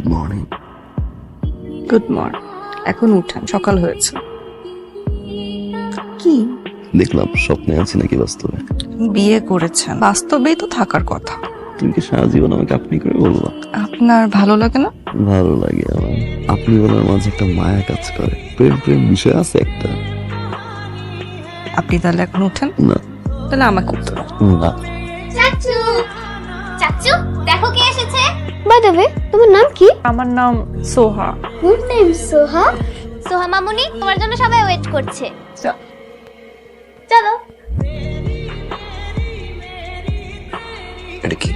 Good morning good morning এখন উঠান সকাল হয়েছে। কি? দেখলাম স্বপ্নে আছি নাকি বাস্তবে? বিয়ে করেছেন। বাস্তবেই তো থাকার কথা। তুমি কি সারা জীবন আমাকে আপনি করে বলবা? আপনার ভালো লাগে না? ভালো লাগে আমার। আপনি বলার মাঝে একটা মায়া কাজ করে। প্রেম প্রেম বিষয় আছে একটা। আপনি তাহলে এখন উঠেন? না। তাহলে আমাকে উঠতে। না। চাচু! চাচু দেখো কে বাই দ্য ওয়ে তোমার নাম কি? আমার নাম সোহা। গুড নেম সোহা। সোহা মামুনি তোমার জন্য সবাই ওয়েট করছে। চলো। এটা কি?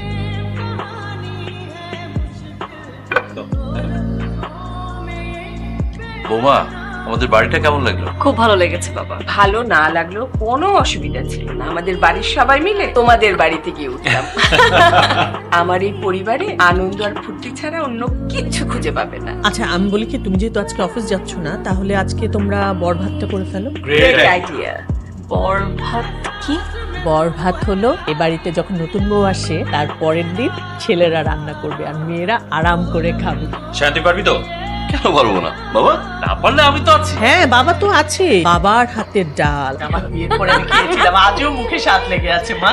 বোমা আমাদের বাড়িটা কেমন লাগল? খুব ভালো লেগেছে বাবা। ভালো না লাগলেও কোনো অসুবিধা ছিল না। আমাদের বাড়ির সবাই মিলে তোমাদের বাড়িতে গিয়ে উঠলাম। আমার এই পরিবারে আনন্দ আর ফুর্তি ছাড়া অন্য কিচ্ছু খুঁজে পাবে না। আচ্ছা আমি বলি কি তুমি যেহেতু আজকে অফিস যাচ্ছ না তাহলে আজকে তোমরা বর ভাতটা করে ফেলো। গ্রেট আইডিয়া বর ভাত কি? বর ভাত হলো এ বাড়িতে যখন নতুন বউ আসে তার পরের দিন ছেলেরা রান্না করবে আর মেয়েরা আরাম করে খাবে। শান্তি পারবি তো? কেন পারব না। বাবা না পারলে আমি তো আছি। হ্যাঁ বাবা তো আছে। বাবার হাতের ডাল। আমার বিয়ের পরে আমি খেয়েছিলাম আজও মুখে স্বাদ লেগে আছে মা।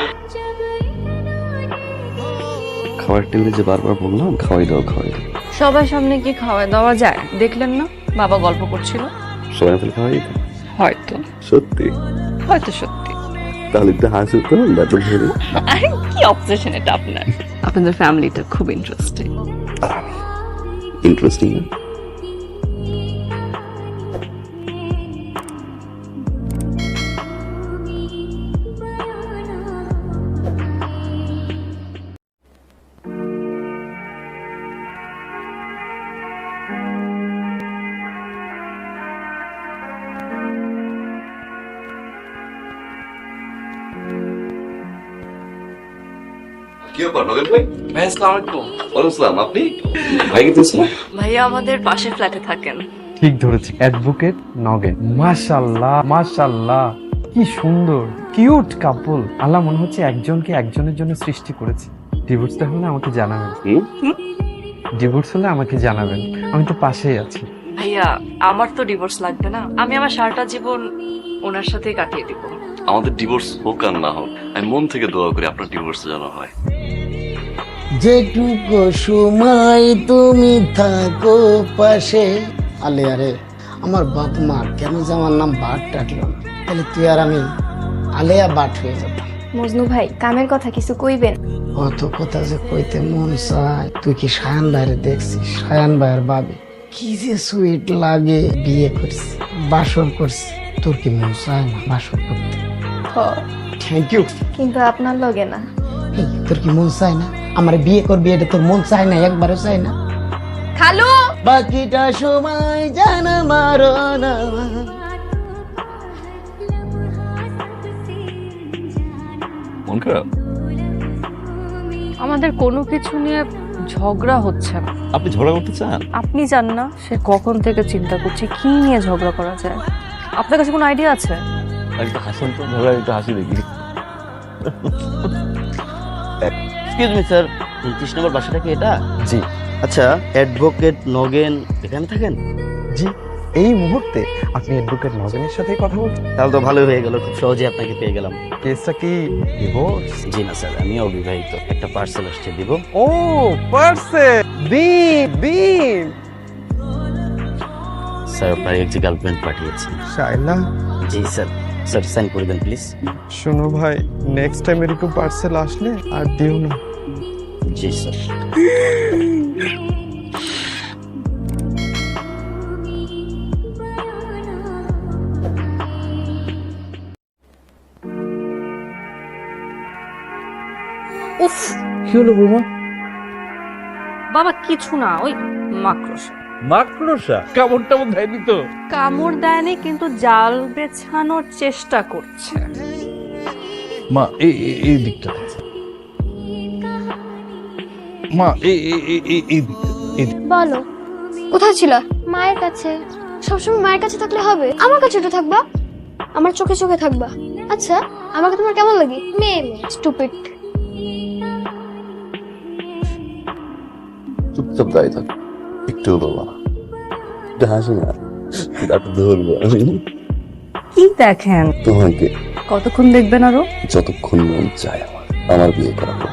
খাবার টেবিলে যে বারবার বললাম খাওয়াই দাও খাওয়াই দাও। সবার সামনে কি খাওয়া দাওয়া যায়। দেখলেন না? বাবা গল্প করছিল। সবাই তাহলে খাওয়াই দাও হয়তো। সত্যি? হয়তো সত্যি। তাহলে একটু হাসি তো দাঁত ধরে আরে কি অবজেশন এটা আপনার? আপনাদের ফ্যামিলিটা খুব ইন্টারেস্টিং ইন্টারেস্টিং কি ব্যাপার নগেন ভাই? ভাই আসসালামু আলাইকুম। ওয়ালাইকুম আসসালাম আপনি? ভাই কি তুলছেন ভাইয়া আমাদের পাশে ফ্ল্যাটে থাকেন। ঠিক ধরেছি অ্যাডভোকেট নগেন। মাশাল্লাহ মাশাল্লাহ কি সুন্দর কিউট কাপল আল্লাহ মনে হচ্ছে একজনকে একজনের জন্য সৃষ্টি করেছে। ডিভোর্সটা হলে আমাকে জানাবেন? ডিভোর্স হলে আমাকে জানাবেন। আমি তো পাশেই আছি। ভাইয়া আমার তো ডিভোর্স লাগবে না। আমি আমার সারাটা জীবন ওনার সাথেই কাটিয়ে দিব। আমাদের ডিভোর্স হোক আর না হোক আমি মন থেকে দোয়া করি আপনার ডিভোর্স যেন হয়। যেটুকু সময় তুমি থাকো পাশে। আলে আরে আমার বাপ মা কেন যে আমার নাম বাট ডাকলো তাহলে তুই আর আমি আলেয়া বাট হয়ে যেতাম মজনু ভাই কামের কথা কিছু কইবেন? অত কথা যে কইতে মন চায় তুই কি সায়ান ভাইরে দেখছিস? সায়ান ভাইয়ের বাবে কি যে সুইট লাগে বিয়ে করছি বাসর করছি। তোর কি মন চায় না বাসর করতে? থ্যাংক ইউ কিন্তু আপনার লগে না। তোর কি মন চায় না? আমার বিয়ে করবি এটা তোর মন চায় না একবারও চায় না। খালু! বাকিটা সময় জানা মারো না। মন খারাপ? আমাদের কোনো কিছু নিয়ে ঝগড়া হচ্ছে না। আপনি ঝগড়া করতে চান? আপনি জান না সে কখন থেকে চিন্তা করছে কি নিয়ে ঝগড়া করা যায়। আপনার কাছে কোনো আইডিয়া আছে? একটু হাসেন তো ঝগড়া একটু হাসি দেখি। এক্সকিউজ মি স্যার উনত্রিশ নম্বর বাসাটা কি এটা? জি। আচ্ছা অ্যাডভোকেট নগেন এখানে থাকেন? জি এই মুহূর্তে আপনি অ্যাডভোকেট নগেনের সাথে কথা বলছেন? তাহলে তো ভালোই হয়ে গেল খুব সহজে আপনাকে পেয়ে গেলাম। কেসটা কি ডিভোর্স জি না স্যার আমি অবিবাহিত। একটা পার্সেল আসছে দিব? ও পার্সেল দিন দিন স্যার আপনার এক যে গার্লফ্রেন্ড পাঠিয়েছে। শাইলা? জি স্যার স্যার সাইন করে দেন প্লিজ শোনো ভাই নেক্সট টাইম এরকম পার্সেল আসলে আর দিও না। জি স্যার। উফ কি হলো বৌমা? বাবা কিছু না ওই মাকড়স। মাকড়সা কামড় টামড় দেয়নি তো? কামড় দেয়নি কিন্তু জাল বেছানোর চেষ্টা করছে। মা এই এই- এই দিকটা মা এই এই- এই। বলো। কোথায় ছিল? মায়ের কাছে। সবসময় মায়ের কাছে থাকলে হবে। আমার কাছে তো থাকবা। আমার চোখে চোখে থাকবা। আচ্ছা আমাকে তোমার কেমন লাগে? মেয়ে মেয়ে। স্টুপিড চুপচাপ দাঁড়িয়ে থাক। হাসি না। ধরবো কি দেখেন? তোমাকে। কতক্ষণ দেখবেন আরও? যতক্ষণ মন চায় আমার। আমার বিয়ে করাবো।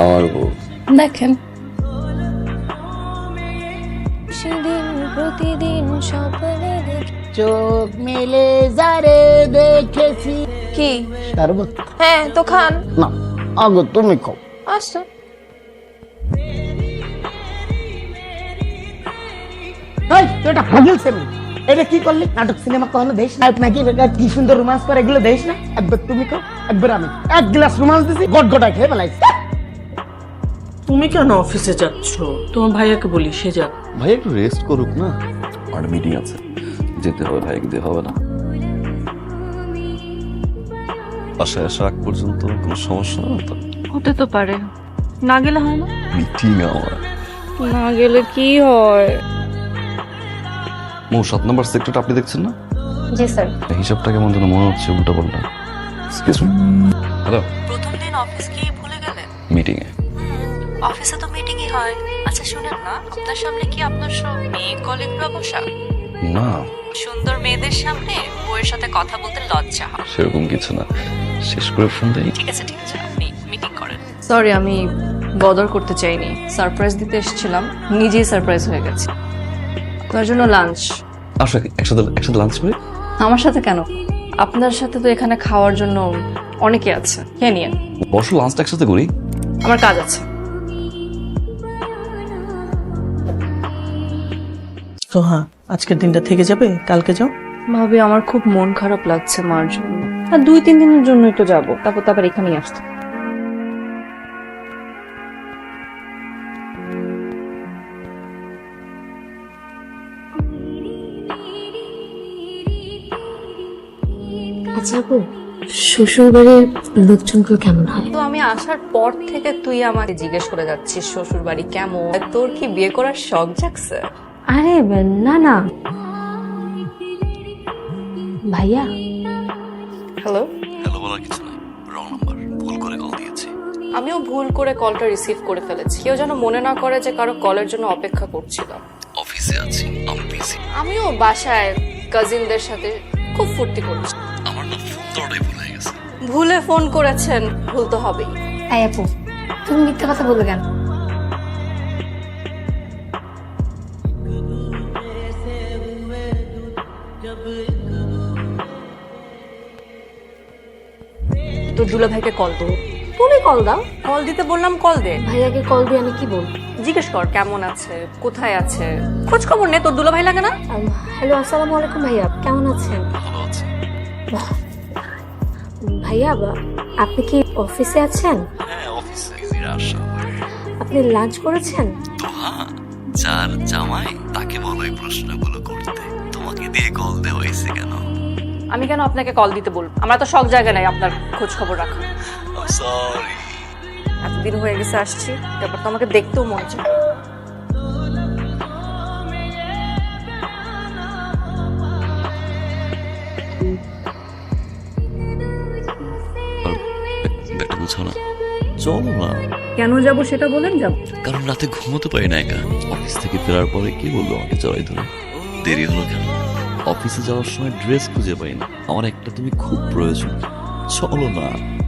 আমার বউ। দেখেন। সেদিন প্রতিদিন স্বপ্নে চোখ মেলে যারে দেখেছি। কি? শরবত। হ্যাঁ তো খান। না আগো তুমি কও আসো এই তুই এটা কি করলি? নাটক সিনেমা কখনো দেশ নায়ক নাকি কি সুন্দর রোমান্স করে? এগুলো দেশ না? একবার তুমি কও একবার আমি। এক গ্লাস রোমান্স দিছি গট গটায় খেয়ে ফেলাইছি। তুমি কেন অফিসে যাচ্ছ? তোমার ভাইয়াকে বলি সে যাক। ভাই একটু রেস্ট করুক না? আমার মিটিং আছে। যেতে হবে ভাই দিয়ে হবে না। বাসায় আসা আগ পর্যন্ত কোনো সমস্যা না তো? হতে তো পারে। না গেলে হয় না? মিটিং আমার না গেলে কি হয়? মৌ সাত নম্বর সেক্টরটা আপনি দেখছেন না? জি স্যার। হিসাবটা কেমন যেন মনে হচ্ছে উল্টা পাল্টা। এক্সকিউজ মি হ্যালো প্রথম দিন অফিস কি ভুলে গেলেন? মিটিং এ অফিসে তো মিটিংই হয়। আচ্ছা শুনেন না আপনার সামনে কি আপনার সব মেয়ে কলিগরা বসা? না। সুন্দর মেয়েদের সামনে বউয়ের সাথে কথা বলতে লজ্জা হয়। সেরকম কিছু না। শেষ করে ফোন দেই। ঠিক আছে ঠিক আছে আপনি মিটিং করেন। সরি আমি বদর করতে চাইনি। সারপ্রাইজ দিতে এসেছিলাম নিজেই সারপ্রাইজ হয়ে গেছে। তার জন্য লাঞ্চ আসো একসাথে একসাথে লাঞ্চ করি? আমার সাথে কেন? আপনার সাথে তো এখানে খাওয়ার জন্য অনেকে আছে। কে নিয়ে। বসো লাঞ্চটা একসাথে করি। আমার কাজ আছে। সোহা আজকের দিনটা থেকে যাবে? কালকে যাও? ভাবি আমার খুব মন খারাপ লাগছে মার জন্য। আর দুই তিন দিনের জন্যই তো যাব। তারপর তারপর এখানেই আসতে আচ্ছা আপু শ্বশুর বাড়ির লোকজনগুলো কেমন হয়? তো আমি আসার পর থেকে তুই আমাকে জিজ্ঞেস করে যাচ্ছিস শ্বশুর বাড়ি কেমন তোর কি বিয়ে করার শখ জাগছে আরে না না। ভাইয়া? হ্যালো হ্যালো বলার কিছু নাই। রং নাম্বার ভুল করে কল দিয়েছি। আমিও ভুল করে কলটা রিসিভ করে ফেলেছি। কেউ যেন মনে না করে যে কারও কলের জন্য অপেক্ষা করছিলাম। অফিসে আছি আমি বিজি আমিও বাসায় কাজিনদের সাথে খুব ফুর্তি করছি। দেওয়াটাই ভুল গেছে। ভুলে ফোন করেছেন ভুল তো হবেই। এই আপু তুমি মিথ্যা কথা বলবে কেন? তোর দুলা ভাইকে কল দো। তুমি কল দাও। কল দিতে বললাম কল দে। ভাইয়াকে কল দিয়ে আমি কি বলব? জিজ্ঞেস কর কেমন আছে কোথায় আছে? খোঁজ খবর নে তোর দুলা ভাই লাগে না? হ্যালো আসসালামু আলাইকুম ভাইয়া কেমন আছেন? ভালো আছে। ভাইয়া বা- আপনি কি অফিসে আছেন? হ্যাঁ অফিসে আপনি লাঞ্চ করেছেন? তো হ্যাঁ যার জামাই তাকে বলো এই প্রশ্নগুলো করতে। তোমাকে দিয়ে কল দেওয়া হয়েছে কেন? আমি কেন আপনাকে কল দিতে বলব? আমরা তো সব জায়গায় নাই আপনার খোঁজ খবর রাখা সরি এতদিন হয়ে গেছে আসছি। তারপর তো আমাকে দেখতেও মন চায় বুঝাও না? চলো না। কেন যাব সেটা বলেন যাব। কারণ রাতে ঘুমোতে পারি না একা। অফিস থেকে ফেরার পরে কে বলল আমাকে জড়াই ধরে? দেরি হলো কেন? অফিসে যাওয়ার সময় ড্রেস খুঁজে পাই না। আমার একটা তুমি খুব প্রয়োজন। চলো না।